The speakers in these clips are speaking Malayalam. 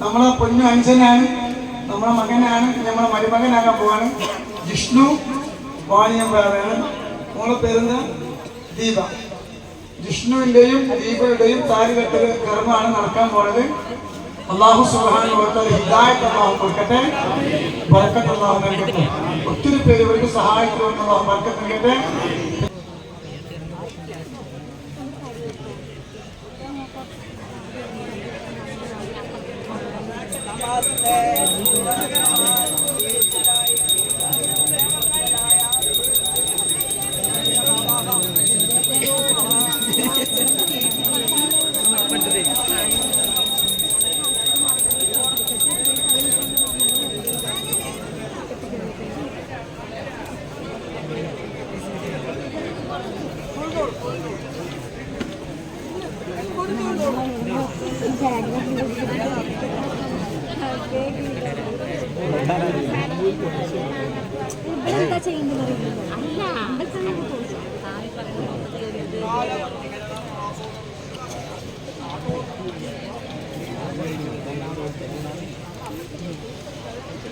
നമ്മളെ പൊന്നു അനുജനാണ് നമ്മളെ മകനാണ് നമ്മളെ മരുമകനാകാൻ പോവാണ്. ജിഷ്ണു വാണിയമ്പാറാണ് മോളെ പേരെന്താ? ദീപ. ജിഷ്ണുവിന്റെയും ദീപയുടെയും താലികെട്ടൽ കർമ്മമാണ് നടക്കാൻ പോണത്. അള്ളാഹു വ തആല ഹിദായത്ത് അള്ളാഹു കൊടുക്കട്ടെ. ബർക്കത്ത് അള്ളാഹു നൽകട്ടെ. ഒത്തിരി പേര് ഇവർക്ക് സഹായിച്ചു അള്ളാഹു ബർക്കത്ത് നൽകട്ടെ.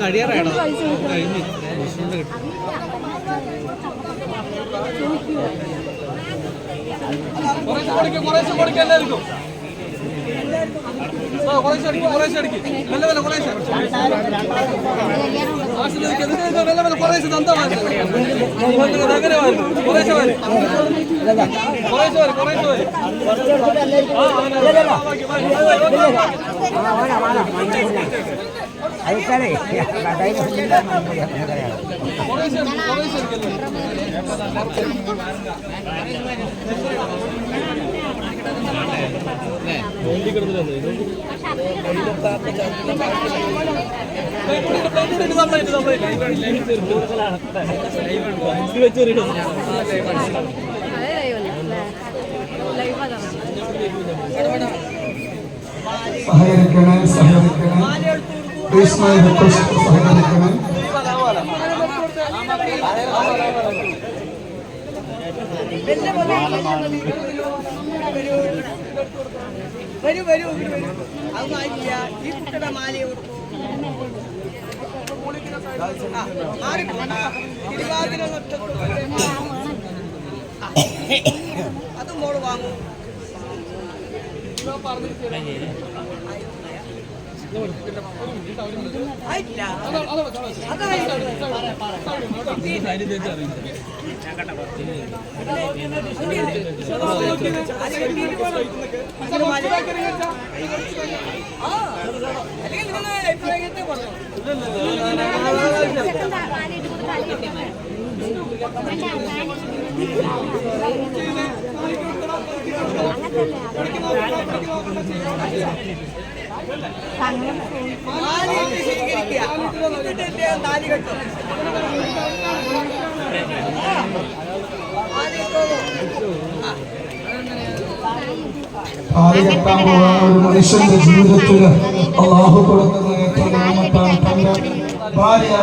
കഴിയാറാണോ കഴിഞ്ഞ് കിട്ടും കുറേശ്ശെ എല്ലാവർക്കും. അയച്ചാലേ കടയിൽ സഹകരിക്കണേ. സഹകരിക്കണേ മൈ റിക്വസ്റ്റ് സഹകരിക്കണേ വരൂ വരൂ വരൂ അത് മാറ്റില്ല ഈ കുട്ടിയുടെ മാലയെ കൊടുക്കും. തിരുവാതിര. അത് മോൾ വാങ്ങൂ ആയിട്ടില്ല അല്ലെങ്കിൽ നിങ്ങൾ എപ്പോഴെങ്കിലും പറഞ്ഞു മാലയിട്ട് സ്വീകരിക്കുക എന്നിട്ട് എന്റെ താലി കെട്ടും മാലയിട്ടോളൂ ആ താലി കെട്ടാൻ പോകുന്ന ഒരു മനുഷ്യന്റെ ജീവിതത്തിൽ അള്ളാഹു കൊടുക്കുന്ന ഏറ്റവും ഭാര്യ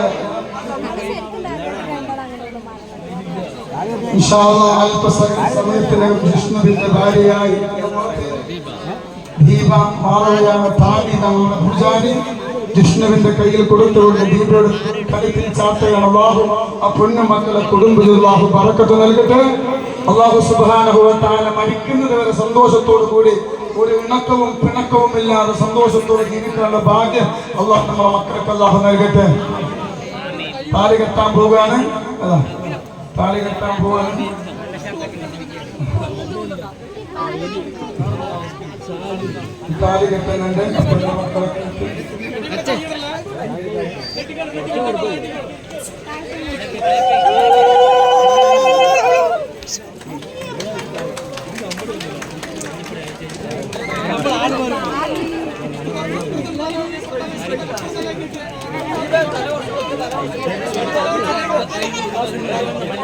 അല്പസമയത്തിനകം ജിഷ്ണുവിന്റെ ഭാര്യയായി ദീപ മാറവയാണ് താലി നമ്മുടെ പൂജാരി. ജിഷ്ണുവിന്റെ കയ്യിൽ കൊടുത്തുകൊണ്ട് ദീപയുടെ കഴുത്തിൽ ചാട്ടയാണ് അള്ളാഹു. ആ പൊന്നു മക്കളെ കുടുംബത്തിൽ അള്ളാഹു പറക്കത്ത് നൽകട്ടെ. അള്ളാഹു സുബാനുഭവത്താല മരിക്കുന്നത് വരെ സന്തോഷത്തോടു കൂടി ഒരു ഇണക്കവും പിണക്കവും ഇല്ലാതെ സന്തോഷത്തോടെ ജീവിക്കാനുള്ള ഭാഗ്യം അള്ളാഹു നമ്മുടെ മക്കൾക്ക് അള്ളാഹു നൽകട്ടെ. താലി കെട്ടാൻ പോവുകയാണ്. അതാ. താലി കെട്ടാൻ പോവുകയാണ് താലി കെട്ടുന്നുണ്ട് അപ്പോൾ മക്കളെ മുടി മുടി എടുത്തിട്ട്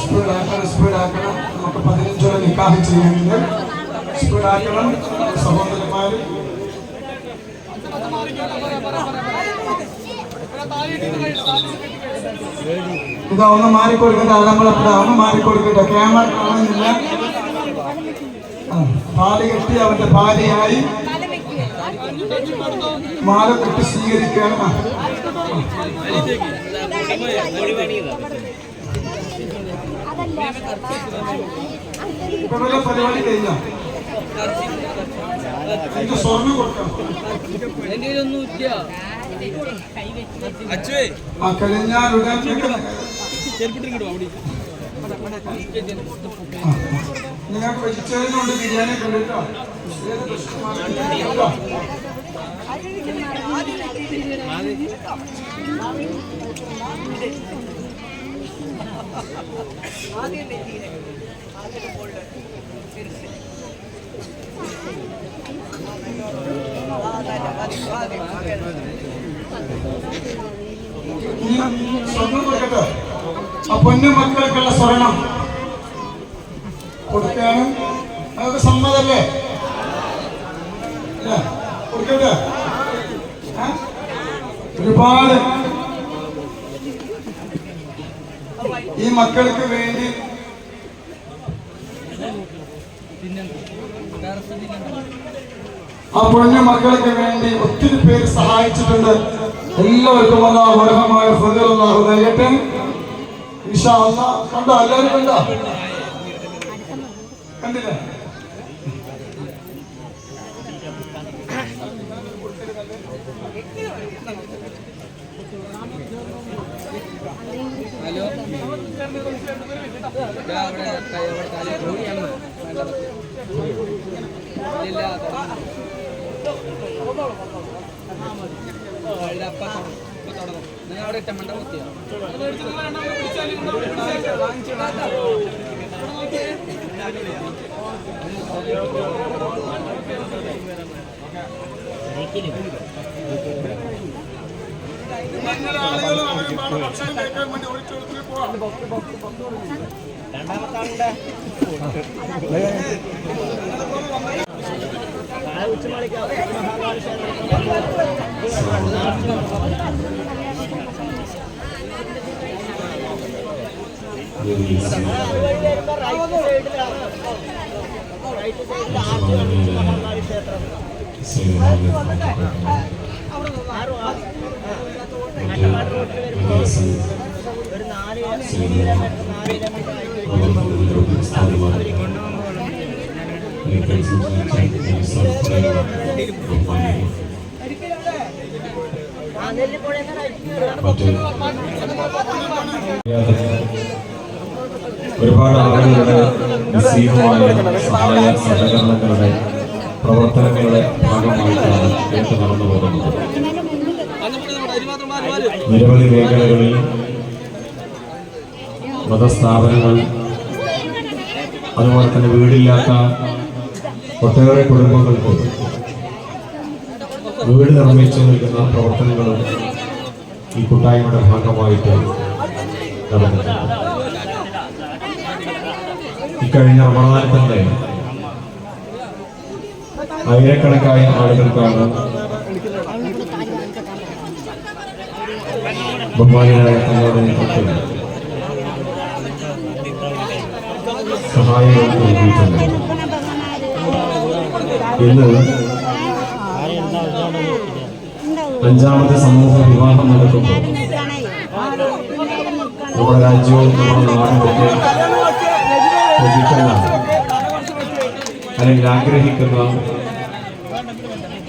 സ്പീഡാക്കണം സ്പീഡാക്കണം നമുക്ക് പതിനഞ്ചോടെ നിക്കാഹ് ചെയ്യുന്നുണ്ട് സ്പീഡാക്കണം സഹോദരന്മാര് ഇതാ ഒന്ന് മാറിക്കൊടുക്കട്ടെ. നമ്മളെപ്പോഴാ ഒന്ന് മാറിക്കൊടുക്കട്ടെ. ക്യാമറ കാണുന്നില്ല. താലി കെട്ടി അവന്റെ ഭാര്യയായി. മാല കെട്ടി സ്വീകരിക്കുകയാണ് വല്ല പരിപാടി കഴിഞ്ഞ? എനിക്ക് സ്വർണം കൊടുക്കണം. എന്റെ കയ്യിലൊന്നും ഇല്ല. അച്ചുവേ ആ നിങ്ങൾക്ക് വെജിറ്റേറിയൻ ഉണ്ട് ബിരിയാണി ഉണ്ട് കേട്ടോ ഭക്ഷണമാണ് കേട്ടോ? ആ പൊന്നു മക്കൾക്കുള്ള സ്വർണം കൊടുക്കാനും അതൊക്കെ സമ്മതല്ലേ? ഒരുപാട്. ഈ മക്കൾക്ക് വേണ്ടി ആ പൊന്നു മക്കൾക്ക് വേണ്ടി ഒത്തിരി പേര് സഹായിച്ചിട്ടുണ്ട്. എല്ലാവർക്കും അല്ലാഹു അർഹമായ ഫضل കണ്ടോ? എല്ലാവരും കണ്ടോ? കണ്ടില്ലേ? ഹലോ. ഇല്ല നിങ്ങൾ അവിടെ ഇട്ട മണ്ട കുത്തിയോ ഇങ്ങനെ ആളുകൾ അവരും ഭക്ഷണം കഴിക്കാൻ വേണ്ടി ഓടിച്ചോടത്തിൽ പോവാം ഒരുപാട് ആളുകളുടെ നിസ്സീമമായ സഹായ സഹകരണങ്ങളുടെ പ്രവർത്തനങ്ങളുടെ ഭാഗമായിട്ടാണ് കേട്ട് നടന്നു പോകുന്നത്. നിരവധി മേഖലകളിൽ മതസ്ഥാപനങ്ങൾ അതുപോലെ തന്നെ വീടില്ലാത്ത ഒട്ടേറെ കുടുംബങ്ങൾക്ക് വീട് നിർമ്മിച്ചു നൽകുന്ന പ്രവർത്തനങ്ങളും ഈ കൂട്ടായ്മയുടെ ഭാഗമായിട്ട് ഇക്കഴിഞ്ഞ റമദാനിൽ തന്നെ ആയിരക്കണക്കായ ആളുകൾക്കാണ് ബഹുമാനായ തങ്ങളുടെ സഹായങ്ങൾ നൽകിയിട്ടുണ്ട്. ഇന്ന് അഞ്ചാമത്തെ സമൂഹ വിവാഹം നടക്കുമ്പോൾ നമ്മുടെ രാജ്യവും നമ്മുടെ നാടുമൊക്കെ അല്ലെങ്കിൽ ആഗ്രഹിക്കുന്ന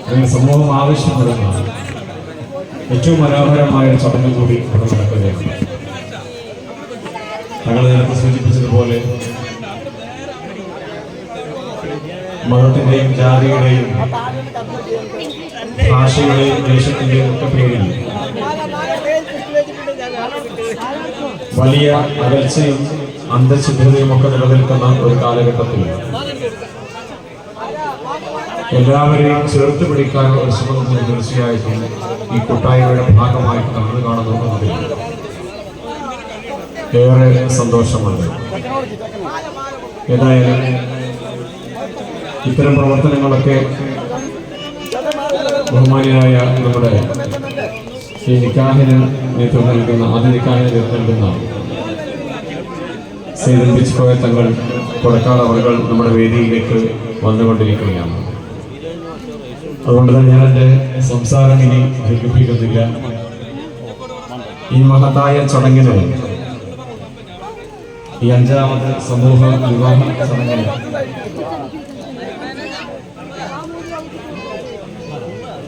അല്ലെങ്കിൽ സമൂഹം ആവശ്യപ്പെടുന്ന ഏറ്റവും മനോഹരമായ ഒരു ചടങ്ങ് കൂടി ഇവിടെ നടക്കുകയാണ്. ഞങ്ങൾ നേരത്തെ സൂചിപ്പിച്ചതുപോലെ മതത്തിന്റെയും ജാതിയുടെയും ഭാഷയുടെയും ദേശത്തിന്റെയും ഒക്കെ പേരിൽ വലിയ അകൽച്ചയും അന്തശുദ്ധതയും ഒക്കെ നിലനിൽക്കുന്ന ഒരു കാലഘട്ടത്തിൽ എല്ലാവരെയും ചേർത്ത് പിടിക്കാനുള്ള ഒരു ശ്രമം തീർച്ചയായിട്ടും ഈ കൂട്ടായ്മയുടെ ഭാഗമായിട്ട് നമ്മൾ കാണുന്നുണ്ട് ഏറെ സന്തോഷമുണ്ട് ഏതായാലും ഇത്തരം പ്രവർത്തനങ്ങളൊക്കെ ബഹുമാനിയായ നമ്മുടെ ശ്രീ നിക്കാഹിന് നേതൃത്വം നൽകുന്ന ആദ്യ നിക്കാഹിന് നേതൃത്വം നൽകുന്ന സൈദൻ കോയ തങ്ങൾ കൊടക്കാട് അവളുകൾ നമ്മുടെ വേദിയിലേക്ക് വന്നുകൊണ്ടിരിക്കുകയാണ്. അതുകൊണ്ട് തന്നെ ഞാൻ എന്റെ സംസാരം ഇനി ദീർഘിപ്പിക്കുന്നില്ല. ഈ മഹത്തായ ചടങ്ങിന് ഈ അഞ്ചാമത് സമൂഹ വിവാഹ ചടങ്ങിന്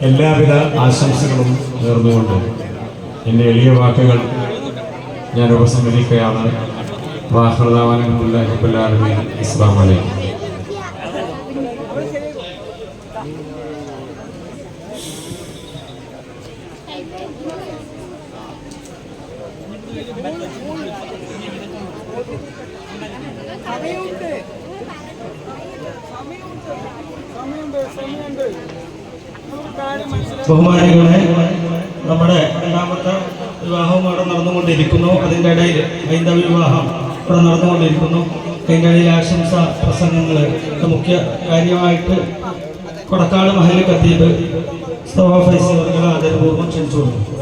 എല്ലാവിധ ആശംസകളും നേർന്നുകൊണ്ട് എന്റെ എളിയ വാക്കുകൾ ഞാൻ ഉപസംഹരിക്കുകയാണ്. വാഹൃദാവാനും ഇസ്ലാം വലൈക്കും ബഹുമാനികളെ നമ്മുടെ രണ്ടാമത്തെ വിവാഹവും അവിടെ നടന്നുകൊണ്ടിരിക്കുന്നു അതിന്റെ ഇടയിൽ ഹൈന്ദവ വിവാഹം ഇവിടെ നടന്നുകൊണ്ടിരിക്കുന്നു. ഇടയിൽ ആശംസ പ്രസംഗങ്ങൾ മുഖ്യ കാര്യമായിട്ട് കൊടക്കാട് മഹൽ ഖത്തീബ് സ്തവ ആദരപൂർവം ക്ഷണിച്ചു ആദരപൂർവം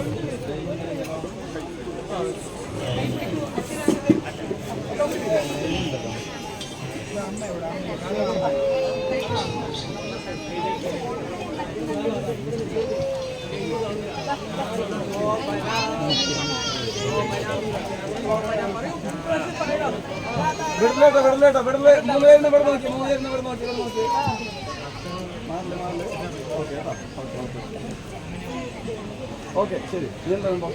വിടലേട്ടോ വിടലേട്ടോ വിടലേ മൂന്ന് പേരിന് ഇവിടെ നോക്കി മൂന്ന് പേരിന് ഇവിടെ നോക്കി ഇവിടെ നോക്കി. മാറില്ല മാറില്ല ഓക്കെ ഓക്കെ ഓക്കെ ഓക്കെ ശരി ഇതെന്താ വേണ്ടോ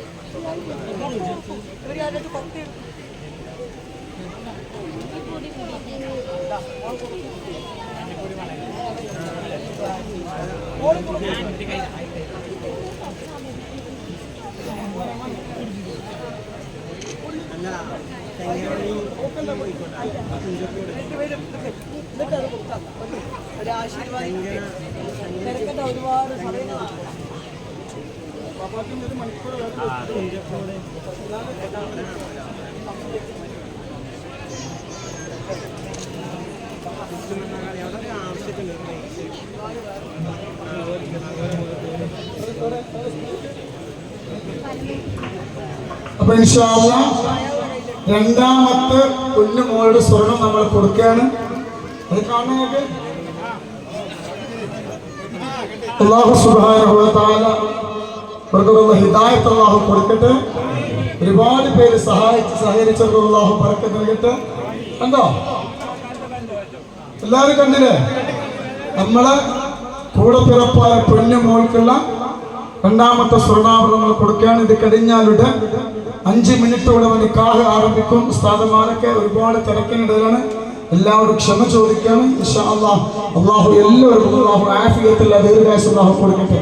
തിരക്കട്ടെ അപ്പൊ ഇൻഷാല്ല രണ്ടാമത്തെ കുഞ്ഞു മോളുടെ സ്വർണം നമ്മൾ കൊടുക്കുകയാണ്. അത് കാണുന്നത് അള്ളാഹു ഹിദായത്ത് അള്ളാഹു കൊടുക്കട്ടെ. ഒരുപാട് പേര് സഹായിച്ച് സഹകരിച്ചവർക്ക് അള്ളാഹു പറക്കെ നൽകട്ടെ. എന്തോ എല്ലാവരും കണ്ടില്ലേ? നമ്മളെ കൂടെ പിറപ്പായ പൊന്നു മോൾക്കുള്ള രണ്ടാമത്തെ സ്വർണാഭരണങ്ങൾ കൊടുക്കുകയാണ്. ഇത് കഴിഞ്ഞാലുടൻ അഞ്ച് മിനിറ്റോടെ നിക്കാഹ് ആരംഭിക്കും. ഉസ്താദന്മാരൊക്കെ ഒരുപാട് തിരക്കിനിടയിലാണ്. എല്ലാവരും ക്ഷമ ചോദിക്കുകയാണ് ഇൻഷാ അല്ലാഹ് അള്ളാഹു എല്ലാവർക്കും അള്ളാഹു ആഫിയത്തിൽ അള്ളാഹു കൊടുക്കട്ടെ.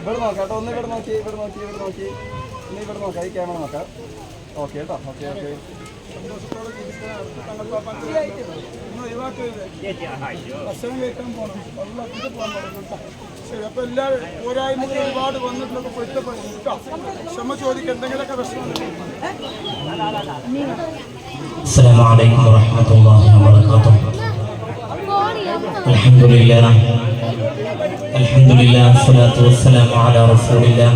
ഇവിടെ നോക്കാം ഒന്ന് ഇവിടെ നോക്കി ഇവിടെ നോക്കി ഇവിടെ നോക്കി. ഇനി ഇവിടെ നോക്കാം. ഈ ക്യാമറ നോക്കാം. ഓക്കെ കേട്ടോ. ഓക്കെ ഓക്കെ ഭക്ഷണം കഴിക്കാൻ പോകണം വെള്ളം ഇത് പോകാൻ പാടില്ല കേട്ടോ. ശരി അപ്പൊ എല്ലാവരും പോരായ്മകൾ ഒരുപാട് വന്നിട്ടുള്ളൊക്കെ പൊരുത്തപ്പെടും കേട്ടോ ക്ഷമ ചോദിക്കുക എന്തെങ്കിലുമൊക്കെ പ്രശ്നം السلام عليكم ورحمة الله وبركاته الحمد لله الحمد لله والصلاة والسلام على رسول الله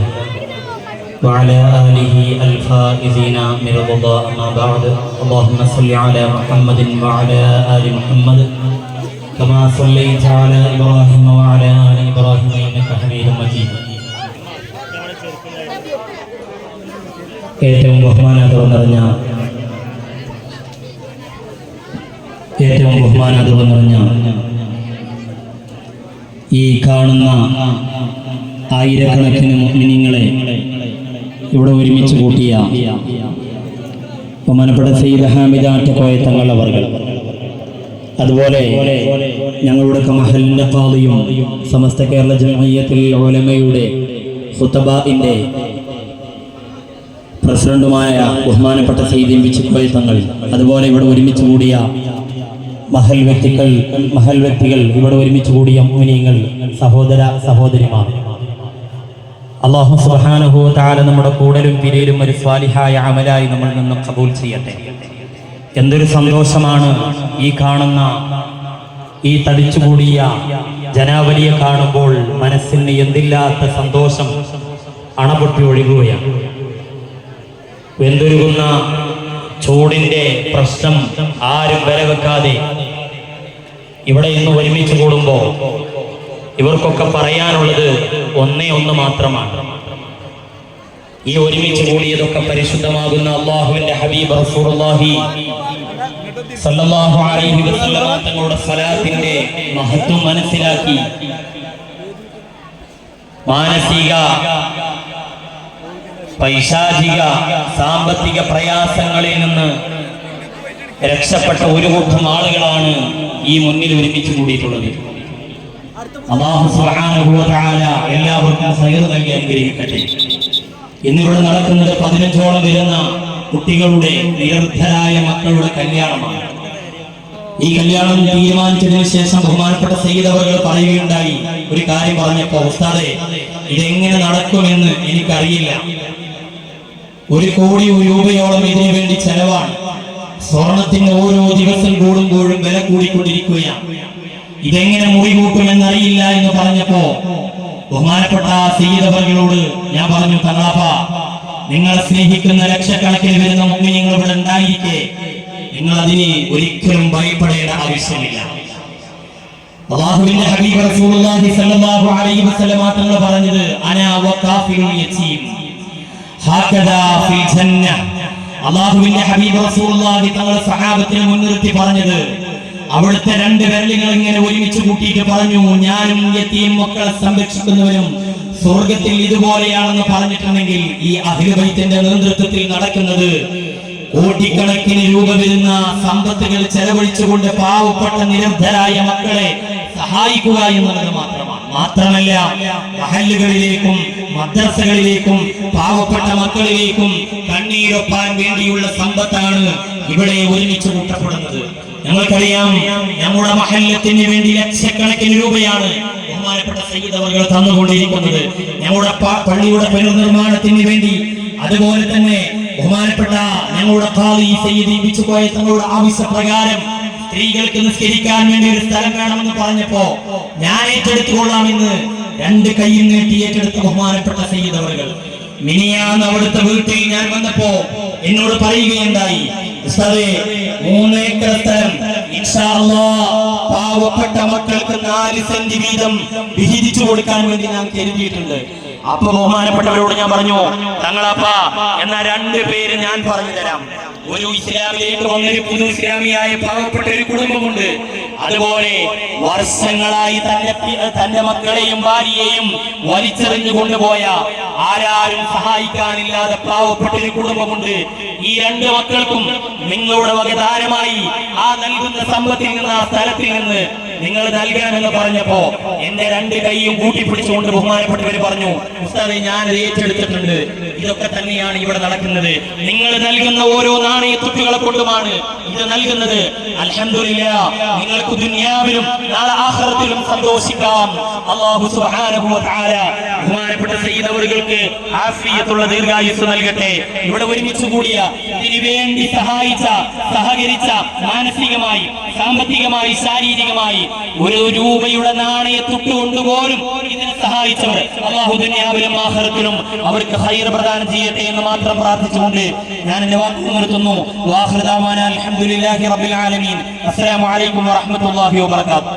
وعلى آله الفائزين من رضا أما بعد اللهم صل على محمد وعلى آل محمد كما صليت على إبراهيم وعلى آل إبراهيم إنك حميد مجيد ഏറ്റവും ബഹുമാനാദരം നിറഞ്ഞ ഏറ്റവും ബഹുമാനാദരം നിറഞ്ഞ ഈ കാണുന്ന ആയിരക്കണക്കിന് മുഗ്മിനിങ്ങളെ ഇവിടെ ഒരുമിച്ച് കൂട്ടിയ ബഹുമാനപ്പെട്ട സെയ്ദ് ഹാമിദ ആറ്റക്കോയ തങ്ങൾ അവർകൾ അതുപോലെ ഞങ്ങളുടെ മഹലിന്റെ പാതയും സമസ്ത കേരള ജമയത്തിൽ ഓലമയുടെ ഹുത്തബാബിന്റെ പ്രസിഡന്റുമായ ബഹുമാനപ്പെട്ട സയ്യിദ് വിച്ചുക്കോയ തങ്ങൾ. അതുപോലെ ഇവിടെ ഒരുമിച്ച് കൂടിയ മഹൽ വ്യക്തികൾ മഹൽ വ്യക്തികൾ ഇവിടെ ഒരുമിച്ച് കൂടിയ മുനിയങ്ങൾ സഹോദര സഹോദരിമാർ. അള്ളാഹു സുബ്ഹാനഹു വ തആല നമ്മുടെ കൂടലും പിരയിലും ഒരു സ്വാലിഹായ അമലായി നമ്മൾ നിന്ന് കബൂൽ ചെയ്യട്ടെ. എന്തൊരു സന്തോഷമാണ് ഈ കാണുന്ന ഈ തടിച്ചുകൂടിയ ജനാവലിയെ കാണുമ്പോൾ മനസ്സിന് എന്തില്ലാത്ത സന്തോഷം അണപൊട്ടി ഒഴുകുകയാണ്. വെന്തൊരുകുന്ന ചൂടിന്റെ പ്രശ്നം ആരും വിലവെക്കാതെ ഇവിടെ ഇന്ന് ഒരുമിച്ച് കൂടുമ്പോൾ ഇവർക്കൊക്കെ പറയാനുള്ളത് ഒന്നേ ഒന്ന് മാത്രമാണ്. ഈ ഒരുമിച്ച് കൂടിയതൊക്കെ പരിശുദ്ധമാകുന്ന അള്ളാഹുവിന്റെ ഹബീബ് സല്ലല്ലാഹു അലൈഹി തങ്ങളുടെ സ്വലാത്തിന്റെ മഹത്വം മനസ്സിലാക്കി. മാനസിക പൈശാചിക സാമ്പത്തിക പ്രയാസങ്ങളിൽ നിന്ന് രക്ഷപ്പെട്ട ഒരു കൂട്ടം ആളുകളാണ് ഈ മുന്നിൽ ഒരുമിച്ച് കൂടിയിട്ടുള്ളത്. അള്ളാഹു തആല എല്ലാവർക്കും ഹൈർ നൽകി അനുഗ്രഹിക്കട്ടെ. ഇന്നിവിടെ നടക്കുന്നത് പതിനഞ്ചോളം വരുന്ന കുട്ടികളുടെ നിരർദ്ധരായ മക്കളുടെ കല്യാണമാണ്. ഈ കല്യാണം തീരുമാനിച്ചതിന് ശേഷം ബഹുമാനപ്പെട്ട സയ്യിദ് അവർ പറയുകയുണ്ടായി. ഒരു കാര്യം പറഞ്ഞപ്പോ ഉസ്താദെ ഇതെങ്ങനെ നടക്കുമെന്ന് എനിക്കറിയില്ല. ഒരു കോടി രൂപയോളം ഇതിനു വേണ്ടി ചെലവാണ്. സ്വർണത്തിന് ഓരോ ദിവസം കൂടുമ്പോഴും വില കൂടിക്കൊണ്ടിരിക്കുകയാണ്. ഇതെങ്ങനെ മുറി കൂട്ടുമെന്നറിയില്ല എന്ന് പറഞ്ഞപ്പോ ബഹുമാനപ്പെട്ട സീതഭകളോട് ഞാൻ പറഞ്ഞു തങ്ങളാപ്പ നിങ്ങളെ സ്നേഹിക്കുന്ന ലക്ഷക്കണക്കിന് വരുന്ന മുമ്പിങ്ങൾ ഇവിടെ ഉണ്ടായിരിക്കെ. നിങ്ങൾ അതിന് ഒരിക്കലും ഭയപ്പെടേണ്ട ആവശ്യമില്ല. അള്ളാഹുവിന്റെ ഹബീബ് റസൂലുള്ളാഹി സ്വല്ലല്ലാഹു അലൈഹി വസല്ലമ അനാ ജന്ന. ഹബീബ് റസൂലുള്ളാഹി സഹാബത്തിനെ മുൻനിർത്തി പറഞ്ഞത് അവിടുത്തെ രണ്ട് വിരലുകൾ ഇങ്ങനെ ഒരുമിച്ച് കൂട്ടിയിട്ട് പറഞ്ഞു ഞാനും യത്തീം മക്കളെ സംരക്ഷിക്കുന്നവരും സ്വർഗത്തിൽ ഇതുപോലെയാണെന്ന് പറഞ്ഞിട്ടുണ്ടെങ്കിൽ ഈ അഖിലബൈത്തിന്റെ നേതൃത്വത്തിൽ നടക്കുന്നത് കോടിക്കണക്കിന് രൂപ വരുന്ന സമ്പത്തുകൾ ചെലവഴിച്ചുകൊണ്ട് പാവപ്പെട്ട നിരന്തരായ മക്കളെ സഹായിക്കുക എന്നുള്ളത് മാത്രമാണ് മാത്രമല്ല മഹല്ലുകളിലേക്കും മദ്രസകളിലേക്കും പാവപ്പെട്ട മക്കളിലേക്കും കണ്ണീരൊപ്പാൻ വേണ്ടിയുള്ള സമ്പത്താണ് ഇവിടെ ഒരുമിച്ച് കൂട്ടപ്പെടുന്നത്. ഞങ്ങൾക്കറിയാം നമ്മുടെ മഹല്ലത്തിന് വേണ്ടി ലക്ഷക്കണക്കിന് രൂപയാണ് ബഹുമാനപ്പെട്ട സയ്യിദ് അവർ തന്നുകൊണ്ടിരിക്കുന്നത്. ഞങ്ങളുടെ പള്ളിയുടെ പുനർനിർമ്മാണത്തിന് വേണ്ടി അതുപോലെ തന്നെ ബഹുമാനപ്പെട്ട ഞങ്ങളുടെ തങ്ങളുടെ ആവശ്യപ്രകാരം സ്ത്രീകൾക്ക് നിസ്കരിക്കാൻ വേണ്ടി ഒരു സ്ഥലം വേണമെന്ന് പറഞ്ഞപ്പോ ഞാൻ ഏറ്റെടുത്തുകൊള്ളാമെന്ന് രണ്ട് കൈയിൽ നീട്ടി ഏറ്റെടുത്ത ബഹുമാനപ്പെട്ട സയ്യിദ് മിനിയാന്ന് അവിടുത്തെ വീട്ടിൽ ഞാൻ വന്നപ്പോ എന്നോട് പറയുകയുണ്ടായി പാവപ്പെട്ട മക്കൾക്ക് നാല് സെന്റ് വീതം വിഹിതിച്ചു കൊടുക്കാൻ വേണ്ടി ഞാൻ കരുതിയിട്ടുണ്ട്. അപ്പൊ ബഹുമാനപ്പെട്ടവരോട് ഞാൻ പറഞ്ഞു തങ്ങളപ്പ എന്ന രണ്ട് പേര് ഞാൻ പറഞ്ഞു തരാം. ഒരു ഇസ്ലാമിലേക്ക് വന്നൊരു പുതു ഇസ്ലാമിയായ പാവപ്പെട്ട ഒരു കുടുംബമുണ്ട്. അതുപോലെ വർഷങ്ങളായി തന്റെ തന്റെ മക്കളെയും ഭാര്യയെയും വലിച്ചെറിഞ്ഞു കൊണ്ടുപോയ ആരാരും സഹായിക്കാനില്ലാതെ പാവപ്പെട്ട ഒരു കുടുംബമുണ്ട്. ഈ രണ്ട് മക്കൾക്കും നിങ്ങളുടെ വകദാനമായി ആ നൽകുന്ന സമ്പത്തിൽ നിന്ന് ആ സ്ഥലത്തിൽ നിന്ന് നിങ്ങൾ നൽകണമെന്ന് പറഞ്ഞപ്പോ എന്റെ രണ്ട് കൈയും കൂട്ടിപ്പിടിച്ചുകൊണ്ട് ബഹുമാനപ്പെട്ടവർ പറഞ്ഞു ഉസ്താദെ ഞാൻ ഏറ്റെടുത്തിട്ടുണ്ട്. ഇതൊക്കെ തന്നെയാണ് ഇവിടെ നടക്കുന്നത്. നിങ്ങൾ നൽകുന്ന ഓരോ നാണയ തുട്ടുകളെ കൊണ്ടുമാണ് ഇത് നൽകുന്നത്. അൽഹംദുലില്ലാ നിങ്ങൾക്ക് ദുനിയാവിലും നാളെ ആഖിറത്തിലും സന്തോഷിക്കാം. അള്ളാഹു വ ബഹുമാനപ്പെട്ട ചെയ്തവരുകൾക്ക് ആഫിയത്തുള്ള ദീർഘായുസ് നൽകട്ടെ. ഇവിടെ ഒരുമിച്ച് കൂടിയ ഇതിനു വേണ്ടി സഹായിച്ച സഹകരിച്ച മാനസികമായി സാമ്പത്തികമായി ശാരീരികമായി ഒരു രൂപയുടെ നാണയത്തുട്ട് കൊണ്ടുപോലും ഇതിനെ സഹായിച്ചവർ അള്ളാഹു ദുനിയാവിലും ആഖിറത്തിലും അവർക്ക് ഹൈർ പ്രദാനം ചെയ്യട്ടെ എന്ന് മാത്രം പ്രാർത്ഥിച്ചുകൊണ്ട് ഞാൻ എന്റെ വാക്കുകൾ നിർത്തുന്നു അസ്സലാമു അലൈക്കും വറഹ്മത്തുള്ളാഹി വബറകാതുഹു.